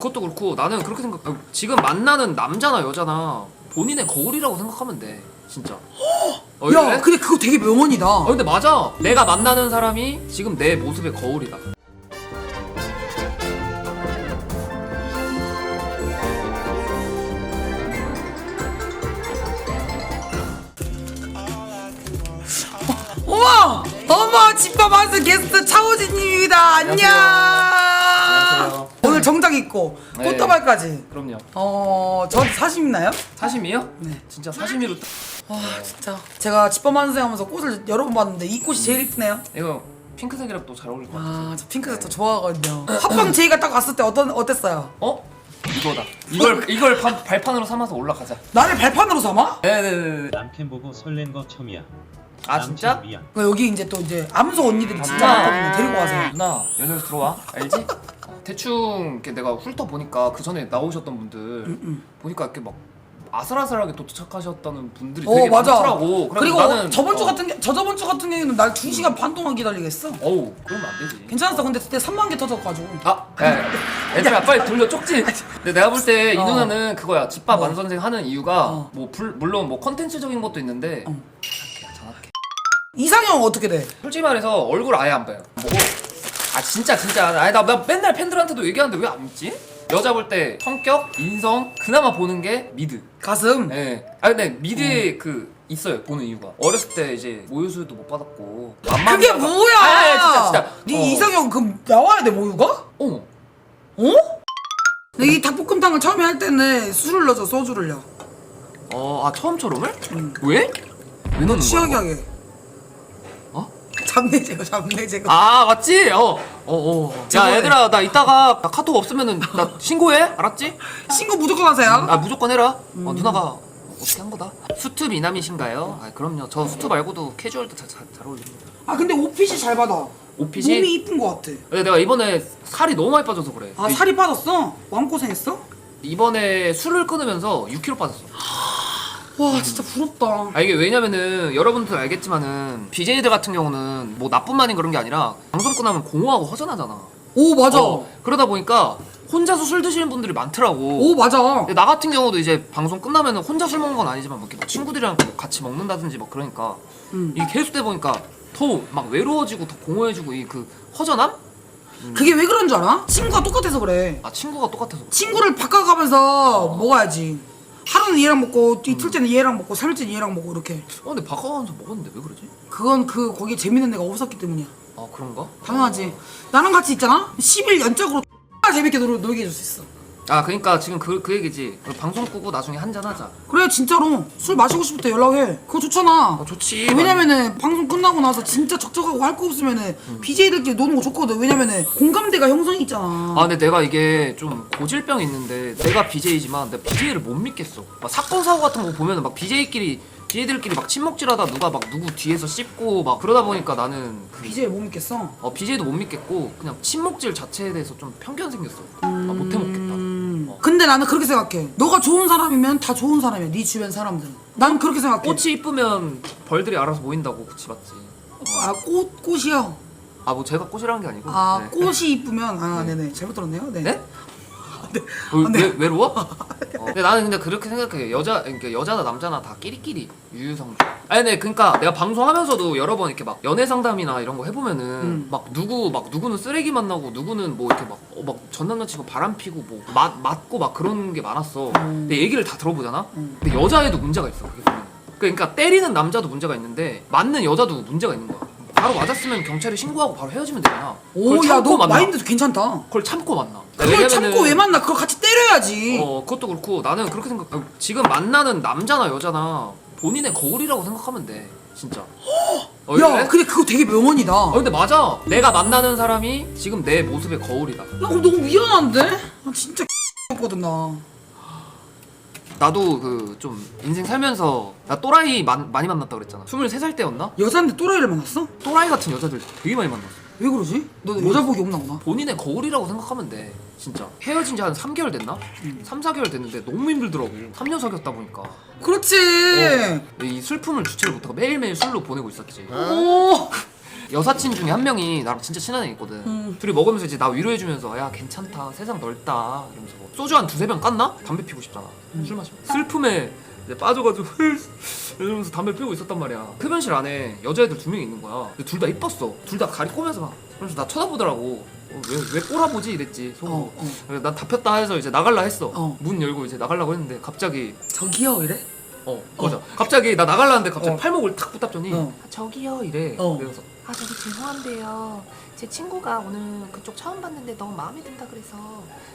그것도 그렇고 나는 그렇게 생각. 아, 지금 만나는 남자나 여자나 본인의 거울이라고 생각하면 돼. 진짜. 어, 야, 그래? 근데 그거 되게 명언이다. 어 근데 맞아. 내가 만나는 사람이 지금 내 모습의 거울이다. 어머, 어머, 집밥 한스 게스트 차오진님입니다. 안녕. 오늘 정장 입고 네. 꽃다발까지. 그럼요. 어, 저한테 사심 있나요? 사심이요? 네. 진짜 사심이로. 와, 진짜. 제가 집밥 한스 하면서 꽃을 여러 번 봤는데 이 꽃이 제일 이쁘네요. 이거 핑크색이랑 또 잘 어울릴 것 같아. 아, 저 핑크색 더 좋아하거든요. 합방 제이가 딱 왔을 때 어떤 어땠어요? 어? 이거다. 이걸 이걸 반- 발판으로 삼아서 올라가자. 나를 발판으로 삼아? 네네네. 남편 보고 설렌 거 처음이야. 아 진짜? 미안. 그 여기 이제 또 이제 암소 언니들이 진짜 아. 많거든요. 데리고 가세요. 누나 연락해서 들어와. 알지? 어, 대충 이렇게 내가 훑어 보니까 그 전에 나오셨던 분들 음. 보니까 이렇게 막 아슬아슬하게 도착하셨다는 분들이 어 되게 맞아. 많더라고. 그래서 그리고 나는 저번 주 어, 같은 게 저 저번 주 같은 경우에는 날 2시간 반 동안 기다리겠어. 어우 그러면 안 되지. 괜찮았어. 근데 그때 3만 개 터져가지고. 아, 야, 애들아 빨리 돌려 쪽지. 근데 내가 볼 때 이 어. 누나는 그거야. 집밥 어. 만 선생 하는 이유가 어. 뭐 불, 물론 뭐 컨텐츠적인 것도 있는데 어. 이상형 어떻게 돼? 솔직히 말해서 얼굴 아예 안 봐요. 보고 아 진짜 진짜 아니 나, 나 맨날 팬들한테도 얘기하는데 왜 안 믿지? 여자 볼 때 성격, 인성 그나마 보는 게 미드. 가슴. 예. 아 근데 미드 에 그 있어요 보는 이유가 어렸을 때 이제 모유수유도 못 받았고 그게 뭐야? 아, 아, 진짜 진짜. 네 어. 이상형 그럼 나와야 돼 모유가? 어. 어? 근데 이 닭볶음탕을 처음에 할 때는 술을 넣어서 소주를요. 어, 아 처음처럼을? 응. 왜? 왜 넣는 거야? 하게. 어? 잡내 제거, 잡내 제거. 아 맞지? 어. 어, 어. 야 저거에- 얘들아 나 이따가 나 카톡 없으면은 나 신고해 알았지? 신고 무조건 하세요. 아 무조건 해라 음. 어 누나가 어떻게 한 거다 수트 미남이신가요? 아 그럼요 저 수트 말고도 캐주얼도 잘, 잘, 잘 어울립니다 아 근데 옷핏이 잘 받아. 옷핏이? 몸이 이쁜 것 같아. 근데 내가 이번에 살이 너무 많이 빠져서 그래 아 살이 빠졌어? 왕고생했어? 이번에 술을 끊으면서 6kg 빠졌어 와 진짜 부럽다. 아 이게 왜냐면은 여러분들 알겠지만은 BJ들 같은 경우는 뭐 나뿐만이 그런 게 아니라 방송 끝나면 공허하고 허전하잖아 오 맞아. 어, 그러다 보니까 혼자서 술 드시는 분들이 많더라고 오 맞아. 근데 나 같은 경우도 이제 방송 끝나면은 혼자 술 먹는 건 아니지만 뭐 이렇게 막 친구들이랑 뭐 같이 먹는다든지 막 그러니까 음. 이게 계속되다 보니까 더 막 외로워지고 더 공허해지고 이 그 허전함? 그게 왜 그런 줄 알아? 친구가 똑같아서 그래. 아 친구가 똑같아서 그래. 친구를 바꿔가면서 먹어야지. 하루는 얘랑 먹고 이틀째는 얘랑 먹고 3일째는 얘랑 먹고 이렇게. 어 근데 바꿔가면서 먹었는데 왜 그러지? 그건 그 거기에 재밌는 애가 없었기 때문이야. 아 그런가? 당연하지. 나랑 같이 있잖아. 10일 연적으로 재밌게 놀, 놀게 해줄 수 있어. 아 그러니까 지금 그, 그 얘기지 그 방송 끄고 나중에 한잔 하자 그래 진짜로 술 마시고 싶을 때 연락해. 그거 좋잖아. 어 좋지 왜냐면은 방송 끝나고 나서 진짜 적적하고 할 거 없으면은 BJ들끼리 노는 거 좋거든. 왜냐면은 공감대가 형성이 있잖아. 아 근데 내가 이게 좀 고질병이 있는데 내가 BJ지만 내가 BJ를 못 믿겠어 막 사건 사고 같은 거 보면은 막 BJ끼리 BJ들끼리 막 친목질하다 누가 막 누구 뒤에서 씹고 막 그러다 보니까 나는 그 BJ를 못 믿겠어. 어, BJ도 못 믿겠고 그냥 친목질 자체에 대해서 좀 편견 생겼어 아, 못 해먹겠다 음. 어. 근데 나는 그렇게 생각해. 너가 좋은 사람이면 다 좋은 사람이야. 네 주변 사람들은. 난 그렇게 생각해. 꽃이 이쁘면 벌들이 알아서 모인다고 그치 맞지 아, 꽃, 꽃이요? 아 뭐 제가 꽃이라는 게 아니고 아, 네. 꽃이 이쁘면, 아, 네 네. 잘못 들었네요. 네. 네? 네. 왜, 아, 네. 왜, 외로워? 어. 근데 나는 근데 그렇게 생각해 여자 그러니까 여자나 남자나 다 끼리끼리 유유상주 아니 근데 그러니까 내가 방송하면서도 여러 번 이렇게 막 연애 상담이나 이런 거 해보면은 음. 막 누구 막 누구는 쓰레기 만나고 누구는 뭐 이렇게 막, 어, 막 전남 자친구 바람 피고 뭐 맞, 맞고 막 그런 게 많았어 근데 얘기를 다 들어보잖아 음. 근데 여자애도 문제가 있어 그게 보면 그러니까 때리는 남자도 문제가 있는데 맞는 여자도 문제가 있는 거야 바로 맞았으면 경찰에 신고하고 바로 헤어지면 되잖아 오, 그걸 야, 참고 너 만나 마인드 괜찮다. 그걸 참고 만나 그걸 참고 왜 만나? 그걸 같이 때려야지. 어 그것도 그렇고 나는 그렇게 생각 아, 지금 만나는 남자나 여자나 본인의 거울이라고 생각하면 돼 진짜 어, 야, 그래? 근데 그거 되게 명언이다. 어 근데 맞아 내가 만나는 사람이 지금 내 모습의 거울이다 야, 그럼 너무 미안한데? 아, 진짜 X거든, 나. 나도 그 좀 인생 살면서 나 또라이 만- 많이 만났다 그랬잖아 23살 때였나? 여자인데 또라이를 만났어? 또라이 같은 여자들 되게 많이 만났어 왜 그러지? 너 여자 복이 없나 보나? 본인의 거울이라고 생각하면 돼 진짜 헤어진 지 한 3개월 됐나? 3, 4개월 됐는데 너무 힘들더라고 3년 사귀었다 보니까 그렇지. 이 슬픔을 주체를 못하고 매일매일 술로 보내고 있었지 오. 여사친 중에 한 명이 나랑 진짜 친한 애 있거든 음. 둘이 먹으면서 이제 나 위로해주면서 야 괜찮다 세상 넓다 이러면서 뭐 소주 한 두세 병 깠나? 담배 피고 싶잖아 술 마시면 슬픔에 빠져가지고 이러면서 담배 피우고 있었단 말이야 흡연실 안에 여자애들 두명 있는 거야 둘다 이뻤어 둘 다 가리 꼬면서 막 그래서 나 쳐다보더라고 어, 왜, 왜 꼬라보지 이랬지 속으로 어, 어. 그래서 난 답했다 해서 이제 나갈라 했어 어. 문 열고 이제 나가려고 했는데 갑자기 저기요 이래? 어 맞아 갑자기 나 나갈라는데 갑자기 어. 팔목을 탁 붙잡더니 어. 아, 저기요 이래 어. 그래서 아 저기 죄송한데요. 제 친구가 오늘 그쪽 처음 봤는데 너무 마음에 든다 그래서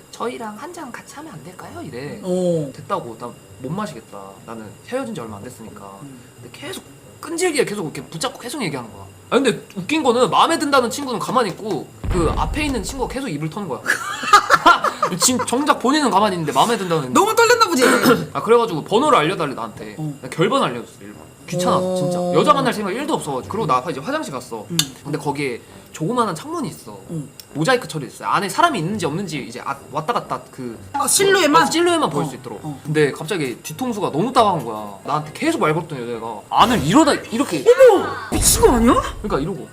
저희랑 한 잔 같이 하면 안 될까요? 이래. 어. 됐다고 나 못 마시겠다. 나는 헤어진 지 얼마 안 됐으니까. 음. 근데 계속 끈질기게 계속 이렇게 붙잡고 계속 얘기하는 거야. 아 근데 웃긴 거는 마음에 든다는 친구는 가만히 있고 그 앞에 있는 친구가 계속 입을 터는 거야 진 정작 본인은 가만히 있는데 마음에 든다는 너무 떨렸나 보지. 아 그래가지고 번호를 알려달래 나한테 어. 나 결번 알려줬어 일부러 귀찮아 어. 진짜 여자 만날 생각 1도 없어가지고 그리고 나 이제 화장실 갔어 음. 근데 거기에 조그마한 창문이 있어 음. 모자이크 처리됐어 안에 사람이 있는지 없는지 이제 아- 왔다 갔다 그 아, 실루엣만? 어, 실루엣만 보일 어, 수 있도록 어. 근데 갑자기 뒤통수가 너무 따가운 거야 나한테 계속 말 걸던 여자애가 안을 이러다 이렇게 미친 거 아니야? 그러니까 이러고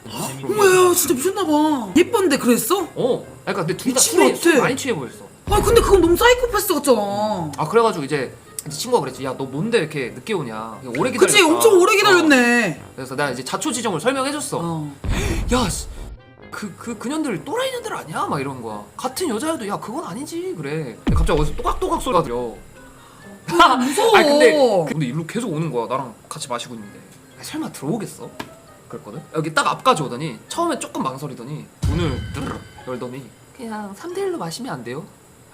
어머 야 진짜 미쳤나 봐. 예쁜데 그랬어? 어 그러니까 근데 둘다 미친 것 같아. 술 많이 취해 보였어 아 근데 그건 너무 사이코패스 같잖아. 아 그래가지고 이제 이제 친구가 그랬지 야 너 뭔데 이렇게 늦게 오냐 오래 기다렸다 그치 엄청 오래 어. 기다렸네. 그래서 내가 이제 자초지종을 설명해줬어 어. 야, 씨, 그, 그, 그 년들 또라이 년들 아니야? 막 이런 거야. 같은 여자여도, 야, 그건 아니지. 그래. 근데 갑자기 어디서 또각또각 소리가 들려. 무서워. 아니, 근데, 근데 일로 계속 오는 거야. 나랑 같이 마시고 있는데. 야, 설마 들어오겠어? 그랬거든? 여기 딱 앞까지 오더니, 처음에 조금 망설이더니, 문을 드르르 열더니, 그냥 3대1로 마시면 안 돼요?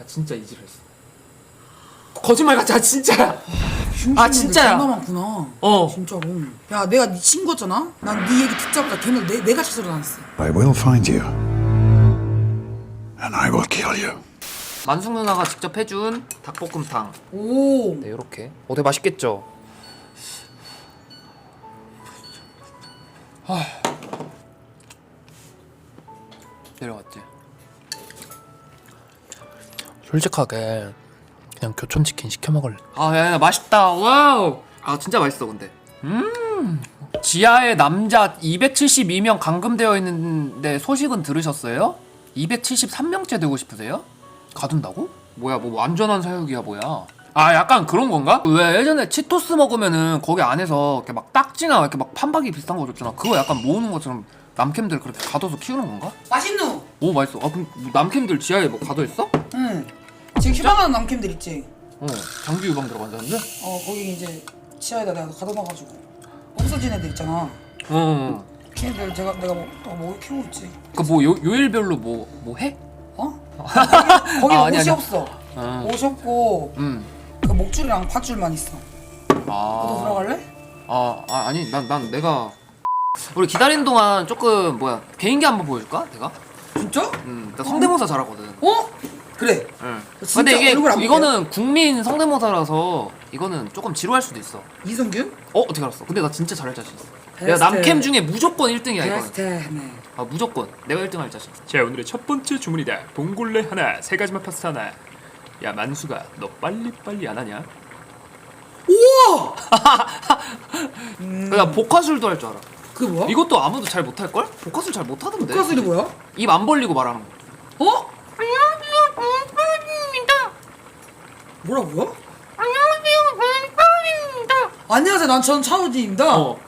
아, 진짜 이지를 했어. 거짓말 같지? 아, 진짜야. 아, 진짜야. 존나 많구나. 어. 진짜로. 야 내가 네 친구였잖아. 난 네 얘기 듣자마자 걔는 내, 내가 찾으러 다녔어. I will find you. And I will kill you. 만숙 누나가 직접 해준 닭볶음탕. 오. 네, 이렇게. 어, 되게 맛있겠죠? 아. 내려왔지. 솔직하게 그냥 교촌 치킨 시켜 먹을래. 아, 야, 야, 맛있다. 와우. 아, 진짜 맛있어, 근데. 음. 지하에 남자 272명 감금되어 있는데 소식은 들으셨어요? 273명째 되고 싶으세요? 가둔다고? 뭐야 뭐 완전한 사육이야 뭐야 아 약간 그런 건가? 왜 예전에 치토스 먹으면은 거기 안에서 이렇게 막 딱지나 이렇게 막 판박이 비슷한 거 줬잖아 그거 약간 모으는 것처럼 남캠들 그렇게 가둬서 키우는 건가? 맛있누. 오 맛있어 아 그럼 뭐 남캠들 지하에 뭐 가둬있어? 응. 지금 휴방하는 남캠들 있지. 어 장기 유방 들어간다는데? 어 거기 이제 지하에다 내가 가둬놔가지고 없어진 애들 있잖아. 어그뭐 걔네들 제가 내가 뭐, 뭐 키우고 있지. 요일별로 뭐 뭐 해? 어? 거기, 거기 아, 옷이 아니, 아니. 없어. 어. 옷이 없고 음. 그 목줄이랑 밧줄만 있어. 너도 아. 들어갈래? 아, 아 아니 난 난 내가 우리 기다리는 동안 조금 뭐야 개인기 한번 보여줄까? 내가? 진짜? 음, 나 성대모사 잘하거든. 어? 그래. 응. 진짜 근데 이게 얼굴 안 이거는 국민 성대모사라서 이거는 조금 지루할 수도 있어. 이성균? 어 어떻게 알았어? 근데 나 진짜 잘할 자신 있어. 내가 베스트. 남캠 중에 무조건 1등이야 이거는. 베스트네. 아 무조건 내가 1등 할 자신 있어. 자 오늘의 첫 번째 주문이다 봉골레 하나 세 가지만 파스타 하나 야 만수가 너 빨리빨리 안 하냐? 우와! 나 복화술도 할 줄 알아. 그게 뭐야? 이것도 아무도 잘 못할 걸? 복화술 잘 못하던데. 국가술이 뭐야? 입 안 벌리고 말하는 거. 어? 뭐라고요? 안녕하세요, 저는 차우디입니다. 어.